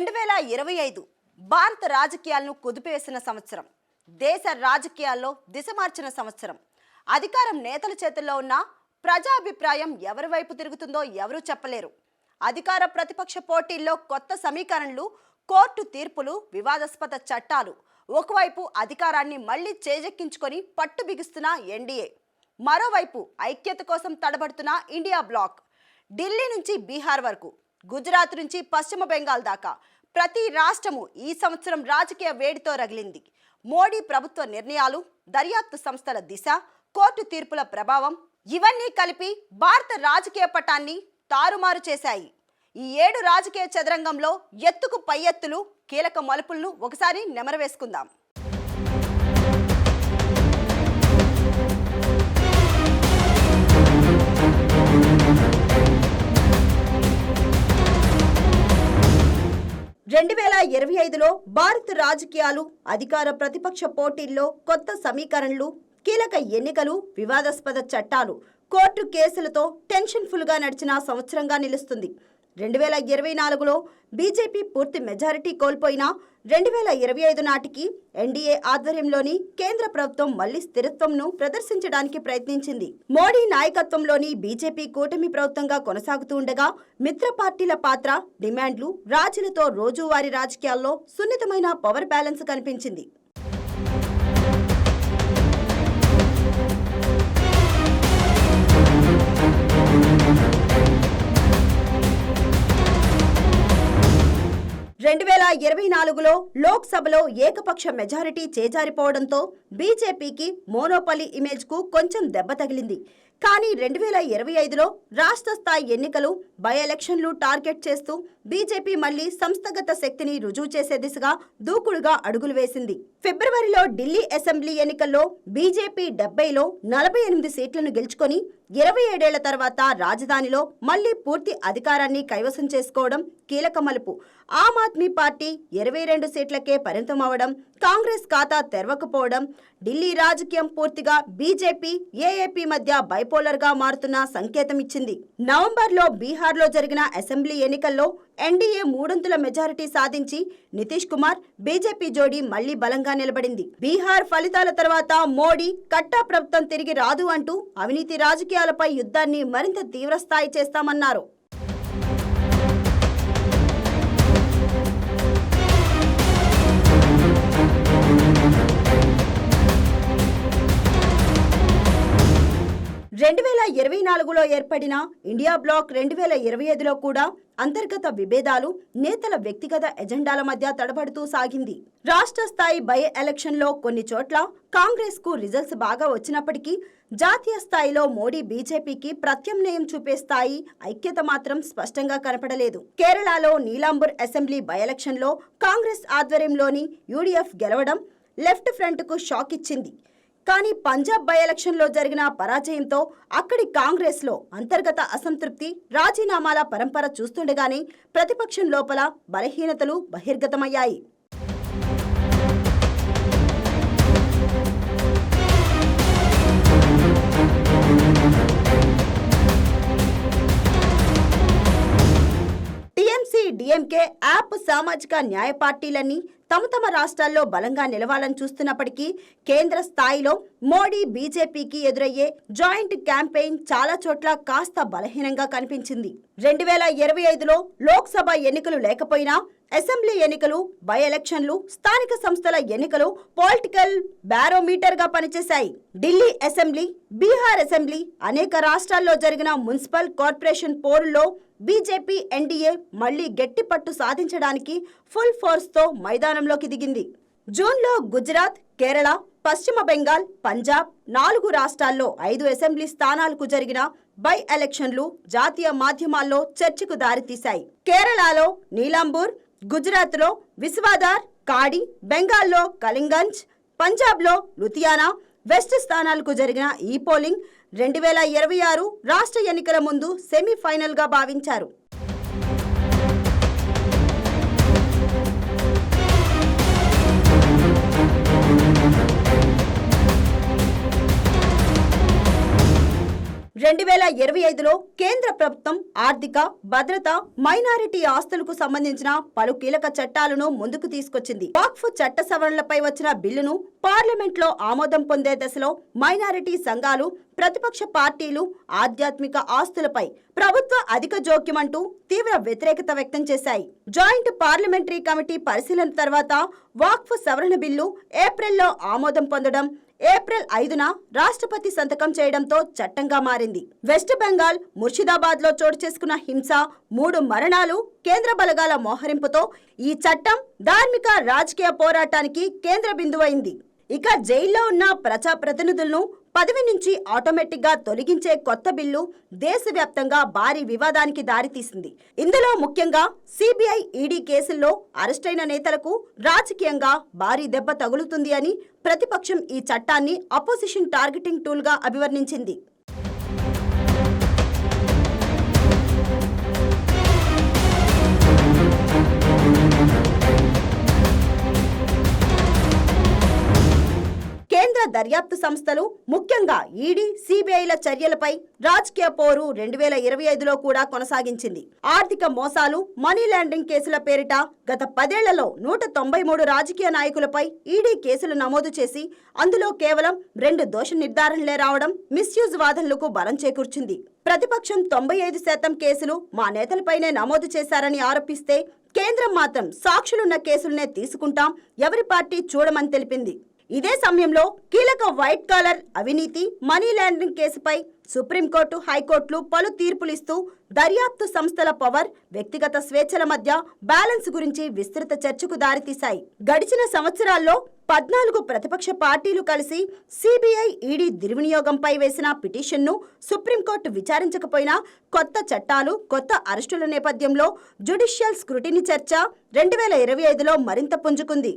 రెండు వేల ఇరవై ఐదు భారత రాజకీయాలను కుదిపేసిన సంవత్సరం దేశ రాజకీయాల్లో దిశ మార్చిన సంవత్సరం. అధికారం నేతల చేతుల్లో ఉన్న ప్రజాభిప్రాయం ఎవరి వైపు తిరుగుతుందో ఎవరూ చెప్పలేరు. అధికార ప్రతిపక్ష పోటీల్లో కొత్త సమీకరణలు కోర్టు తీర్పులు వివాదాస్పద చట్టాలు ఒకవైపు అధికారాన్ని మళ్ళీ చేజెక్కించుకొని పట్టు బిగుస్తున్న ఎన్డీఏ మరోవైపు ఐక్యత కోసం తడబడుతున్న ఇండియా బ్లాక్. ఢిల్లీ నుంచి బీహార్ వరకు గుజరాత్ నుంచి పశ్చిమ బెంగాల్ దాకా. ప్రతి రాష్ట్రము ఈ సంవత్సరం రాజకీయ వేడితో రగిలింది. మోడీ ప్రభుత్వ నిర్ణయాలు దర్యాప్తు సంస్థల దిశ కోర్టు తీర్పుల ప్రభావం ఇవన్నీ కలిపి భారత రాజకీయ పటాన్ని తారుమారు చేశాయి. ఈ ఏడు రాజకీయ చదరంగంలో ఎత్తుకు పై ఎత్తులు కీలక మలుపులను ఒకసారి నెమరవేసుకుందాం. రెండు వేల ఇరవై ఐదులో భారత రాజకీయాలు అధికార ప్రతిపక్ష పోటీల్లో కొత్త సమీకరణలు కీలక ఎన్నికలు వివాదాస్పద చట్టాలు కోర్టు కేసులతో టెన్షన్ ఫుల్గా నడిచిన సంవత్సరంగా నిలుస్తుంది. రెండు వేల ఇరవై నాలుగులో బీజేపీ పూర్తి మెజారిటీ కోల్పోయినా రెండు వేల ఇరవై ఐదు నాటికి ఎన్డీఏ ఆధ్వర్యంలోని కేంద్ర ప్రభుత్వం మళ్ళీ స్థిరత్వంను ప్రదర్శించడానికి ప్రయత్నించింది. మోడీ నాయకత్వంలోని బీజేపీ కూటమి ప్రభుత్వంగా కొనసాగుతూ ఉండగా మిత్ర పార్టీల పాత్ర డిమాండ్లు రాజులతో రోజువారీ రాజకీయాల్లో సున్నితమైన పవర్ బ్యాలెన్స్ కనిపించింది. రెండు వేల ఇరవై నాలుగులో లోక్సభలో ఏకపక్ష మెజారిటీ చేజారిపోవడంతో బీజేపీకి మోనోపలి ఇమేజ్కు కొంచెం దెబ్బ తగిలింది. కానీ రెండు వేల ఇరవై ఐదులో రాష్ట్ర స్థాయి ఎన్నికలు బై ఎలక్షన్లు టార్గెట్ చేస్తూ బీజేపీ మళ్ళీ సంస్థగత శక్తిని రుజువు చేసే దిశగా దూకుడుగా అడుగులు వేసింది. ఫిబ్రవరిలో ఢిల్లీ అసెంబ్లీ ఎన్నికల్లో బీజేపీ డెబ్బైలో నలభై ఎనిమిది సీట్లను గెలుచుకొని ఇరవై ఏడేళ్ళ తర్వాత రాజధానిలో మళ్ళీ పూర్తి అధికారాన్ని కైవసం చేసుకోవడం కీలక మలుపు. ఆమ్ ఆద్మీ పార్టీ ఇరవై రెండు సీట్లకే పరిమితం అవడం కాంగ్రెస్ ఖాతా తెరవకపోవడం ఢిల్లీ రాజకీయం పూర్తిగా బీజేపీ ఏఏపీ మధ్య బైపోలర్గా మారుతున్న సంకేతం ఇచ్చింది నవంబర్లో బీహార్లో జరిగిన అసెంబ్లీ ఎన్నికల్లో ఎన్డీఏ మూడొంతుల మెజారిటీ సాధించి నితీష్ కుమార్ బీజేపీ జోడీ మళ్ళీ బలంగా నిలబడింది. బీహార్ ఫలితాల తర్వాత మోడీ కట్టా ప్రభుత్వం తిరిగి రాదు అంటూ అవినీతి రాజకీయాలపై యుద్ధాన్ని మరింత తీవ్రస్థాయి చేస్తామన్నారు. రెండు వేల ఇరవై నాలుగులో ఏర్పడిన ఇండియా బ్లాక్ రెండు వేల ఇరవై ఐదులో కూడా అంతర్గత విభేదాలు నేతల వ్యక్తిగత ఎజెండాల మధ్య తడబడుతూ సాగింది. రాష్ట్ర స్థాయి బై ఎలక్షన్లో కొన్ని చోట్ల కాంగ్రెస్కు రిజల్ట్స్ బాగా వచ్చినప్పటికీ జాతీయ స్థాయిలో మోడీ బీజేపీకి ప్రత్యామ్నాయం చూపే స్థాయి ఐక్యత మాత్రం స్పష్టంగా కనపడలేదు. కేరళలో నీలాంబూర్ అసెంబ్లీ బై ఎలక్షన్లో కాంగ్రెస్ ఆధ్వర్యంలోని యూడీఎఫ్ గెలవడం లెఫ్ట్ ఫ్రంట్కు షాక్ ఇచ్చింది. కానీ పంజాబ్ బై ఎలక్షన్లో జరిగిన పరాజయంతో అక్కడి కాంగ్రెస్లో అంతర్గత అసంతృప్తి రాజీనామాల పరంపర చూస్తుండగానే ప్రతిపక్షం లోపల బలహీనతలు బహిర్గతమయ్యాయి. డిఎంకే యాప్ సామాజిక న్యాయ పార్టీలన్నీ తమ తమ రాష్ట్రాల్లో బలంగా నిలవాలని చూస్తున్నప్పటికీ కేంద్ర స్థాయిలో మోడీ బీజేపీకి ఎదురయ్యే జాయింట్ క్యాంపెయిన్ చాలా చోట్ల కాస్త బలహీనంగా కనిపించింది. రెండు వేల ఇరవై ఐదులో లోక్సభ ఎన్నికలు లేకపోయినా అసెంబ్లీ ఎన్నికలు బై ఎలక్షన్లు స్థానిక సంస్థల ఎన్నికలు పొలిటికల్ బ్యారోమీటర్గా పనిచేశాయి. ఢిల్లీ అసెంబ్లీ బీహార్ అసెంబ్లీ అనేక రాష్ట్రాల్లో జరిగిన మున్సిపల్ కార్పొరేషన్ పోరుల్లో బీజేపీ ఎన్డీఏ మళ్ళీ గట్టి పట్టు సాధించడానికి ఫుల్ ఫోర్స్తో మైదానంలోకి దిగింది. జూన్లో గుజరాత్ కేరళ పశ్చిమ బెంగాల్ పంజాబ్ నాలుగు రాష్ట్రాల్లో ఐదు అసెంబ్లీ స్థానాలకు జరిగిన బై ఎలక్షన్లు జాతీయ మాధ్యమాల్లో చర్చకు దారితీశాయి. కేరళలో నీలాంబూర్ గుజరాత్లో విశ్వాదార్ కాడి బెంగాల్లో కలింగంజ్ పంజాబ్లో లుధియానా వెస్ట్ స్థానాలకు జరిగిన ఈ పోలింగ్ రెండు వేల ఇరవై ఆరు రాష్ట్ర ఎన్నికల ముందు సెమీఫైనల్గా భావించారు. రెండు వేల ఇరవై ఐదులో కేంద్ర ప్రభుత్వం ఆర్థిక భద్రత మైనారిటీ ఆస్తులకు సంబంధించిన పలు కీలక చట్టాలను ముందుకు తీసుకొచ్చింది. వాక్ఫ్ చట్ట సవరణలపై వచ్చిన బిల్లును పార్లమెంట్లో ఆమోదం పొందే దశలో మైనారిటీ సంఘాలు ప్రతిపక్ష పార్టీలు ఆధ్యాత్మిక ఆస్తులపై ప్రభుత్వ అధిక జోక్యం అంటూ తీవ్ర వ్యతిరేకత వ్యక్తం చేశాయి. జాయింట్ పార్లమెంటరీ కమిటీ పరిశీలన తర్వాత వాక్ఫ్ సవరణ బిల్లు ఏప్రిల్లో ఆమోదం పొందడం ఏప్రిల్ ఐదున రాష్ట్రపతి సంతకం చేయడంతో చట్టంగా మారింది. వెస్ట్ బెంగాల్ ముర్షిదాబాద్లో చోటు చేసుకున్న హింస మూడు మరణాలు కేంద్ర బలగాల మోహరింపుతో ఈ చట్టం ధార్మిక రాజకీయ పోరాటానికి కేంద్ర బిందువైంది. ఇక జైల్లో ఉన్న ప్రజా ప్రతినిధులను పదవి నుంచి ఆటోమేటిక్గా తొలగించే కొత్త బిల్లు దేశవ్యాప్తంగా భారీ వివాదానికి దారితీసింది. ఇందులో ముఖ్యంగా సిబిఐ ఈడీ కేసుల్లో అరెస్టైన నేతలకు రాజకీయంగా భారీ దెబ్బ తగులుతుంది అని ప్రతిపక్షం ఈ చట్టాన్ని అపోజిషన్ టార్గెటింగ్ టూల్గా అభివర్ణించింది. దర్యాప్తు సంస్థలు ముఖ్యంగా ఈడీ సిబిఐల చర్యలపై రాజకీయ పోరు రెండు వేల ఇరవై ఐదులో కూడా కొనసాగించింది. ఆర్థిక మోసాలు మనీ లాండరింగ్ కేసుల పేరిట గత పదేళ్ళలో నూట తొంభై మూడు రాజకీయ నాయకులపై ఈడీ కేసులు నమోదు చేసి అందులో కేవలం రెండు దోష నిర్ధారణలే రావడం మిస్యూజ్ వాదనలకు బలం చేకూర్చింది. ప్రతిపక్షం తొంభై ఐదు శాతం కేసులు మా నేతలపైనే నమోదు చేశారని ఆరోపిస్తే కేంద్రం మాత్రం సాక్షులున్న కేసులనే తీసుకుంటాం ఎవరి పార్టీ చూడమని తెలిపింది. ఇదే సమయంలో కీలక వైట్ కాలర్ అవినీతి మనీ లాండరింగ్ కేసుపై సుప్రీంకోర్టు హైకోర్టులు పలు తీర్పులిస్తూ దర్యాప్తు సంస్థల పవర్ వ్యక్తిగత స్వేచ్ఛల మధ్య బ్యాలెన్స్ గురించి విస్తృత చర్చకు దారితీశాయి. గడిచిన సంవత్సరాల్లో పద్నాలుగు ప్రతిపక్ష పార్టీలు కలిసి సిబిఐ ఈడీ దుర్వినియోగంపై వేసిన పిటిషన్ను సుప్రీంకోర్టు విచారించకపోయినా కొత్త చట్టాలు కొత్త అరెస్టుల నేపథ్యంలో జ్యుడిషియల్ స్క్రూటిని చర్చ రెండు వేల ఇరవై ఐదులో మరింత పుంజుకుంది.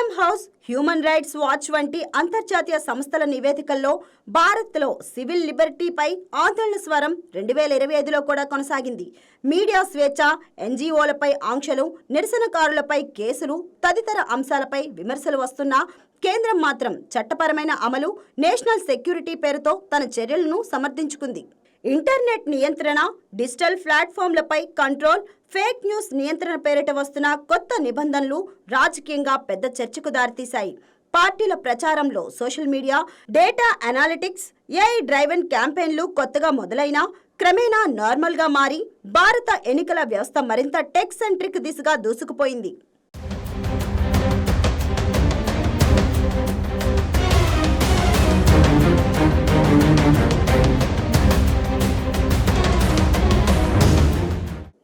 Freedom house human rights watch వంటి అంతర్జాతీయ సంస్థల నివేదికల్లో భారత్లో సివిల్ లిబర్టీపై ఆందోళన స్వరం రెండు వేల ఇరవై ఐదులో కూడా కొనసాగింది. మీడియా స్వేచ్ఛ ఎన్జీఓలపై ఆంక్షలు నిరసనకారులపై కేసులు తదితర అంశాలపై విమర్శలు వస్తున్నా కేంద్రం మాత్రం చట్టపరమైన అమలు నేషనల్ సెక్యూరిటీ పేరుతో తన చర్యలను సమర్థించుకుంది. ఇంటర్నెట్ నియంత్రణ డిజిటల్ ప్లాట్ఫామ్లపై కంట్రోల్ ఫేక్ న్యూస్ నియంత్రణ పేరిట వస్తున్న కొత్త నిబంధనలు రాజకీయంగా పెద్ద చర్చకు దారితీశాయి. పార్టీల ప్రచారంలో social media data analytics AI driven క్యాంపెయిన్లు కొత్తగా మొదలైన క్రమేణా నార్మల్గా మారి భారత ఎన్నికల వ్యవస్థ మరింత టెక్ సెంట్రిక్ దిశగా దూసుకుపోయింది.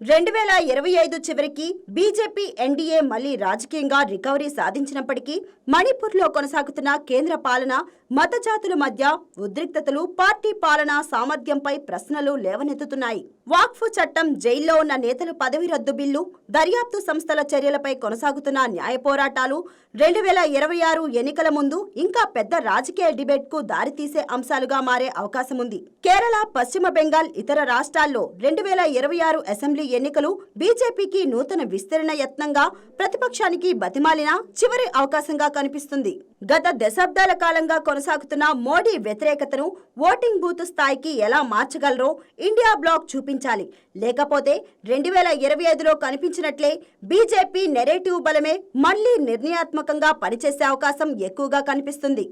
రెండు వేల ఇరవై ఐదు చివరికి బీజేపీ ఎన్డీఏ మళ్ళీ రాజకీయంగా రికవరీ సాధించినప్పటికీ మణిపూర్లో కొనసాగుతున్న కేంద్ర పాలన మత జాతుల మధ్య ఉద్రిక్తతలు పార్టీ పాలన సామర్థ్యంపై ప్రశ్నలు లేవనెత్తుతున్నాయి. వాక్ఫ్ చట్టం జైల్లో ఉన్న నేతలు పదవి రద్దు బిల్లు దర్యాప్తు సంస్థల చర్యలపై కొనసాగుతున్న న్యాయ పోరాటాలు రెండు వేల ఇరవై ఆరు ఎన్నికల ముందు ఇంకా పెద్ద రాజకీయ డిబేట్కు దారితీసే అంశాలుగా మారే అవకాశం ఉంది కేరళ పశ్చిమ బెంగాల్ ఇతర రాష్ట్రాల్లో రెండు వేల ఇరవై ఆరు అసెంబ్లీ ఎన్నికలు బీజేపీకి నూతన విస్తరణ యత్నంగా ప్రతిపక్షానికి బతిమాలిన చివరి అవకాశంగా కనిపిస్తుంది. గత దశాబ్దాల కాలంగా కొనసాగుతున్న మోడీ వ్యతిరేకతను ఓటింగ్ బూత్ స్థాయికి ఎలా మార్చగలరో ఇండియా బ్లాక్ చూపించాలి. లేకపోతే రెండు వేల ఇరవై ఐదులో కనిపించినట్లే బీజేపీ నెరేటివ్ బలమే మళ్ళీ నిర్ణయాత్మకంగా పనిచేసే అవకాశం ఎక్కువగా కనిపిస్తుంది.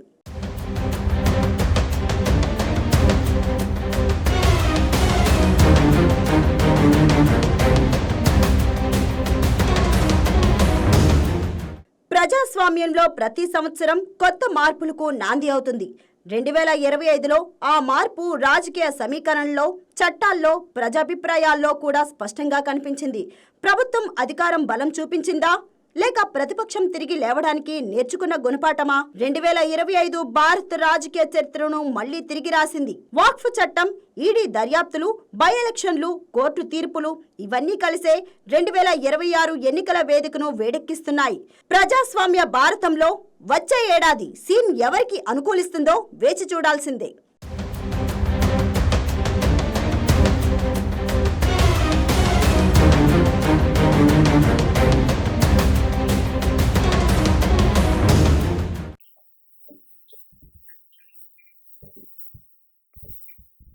ప్రజాస్వామ్యంలో ప్రతి సంవత్సరం కొత్త మార్పులకు నాంది అవుతుంది. రెండు వేల ఇరవై ఐదులో ఆ మార్పు రాజకీయ సమీకరణలో చట్టాల్లో ప్రజాభిప్రాయాల్లో కూడా స్పష్టంగా కనిపించింది. ప్రభుత్వం అధికారం బలం చూపించిందా? లేక ప్రతిపక్షం తిరిగి లేవడానికి నేర్చుకున్న గుణపాఠమా? రెండు వేల ఇరవై ఐదు భారత్ రాజకీయ చరిత్రను మళ్ళీ తిరిగి రాసింది. వాక్ఫ్ చట్టం ఈడీ దర్యాప్తులు బై ఎలక్షన్లు కోర్టు తీర్పులు ఇవన్నీ కలిసే రెండు వేల ఇరవై ఆరు ఎన్నికల వేదికను వేడెక్కిస్తున్నాయి. ప్రజాస్వామ్య భారతంలో వచ్చే ఏడాది సీన్ ఎవరికి అనుకూలిస్తుందో వేచి చూడాల్సిందే.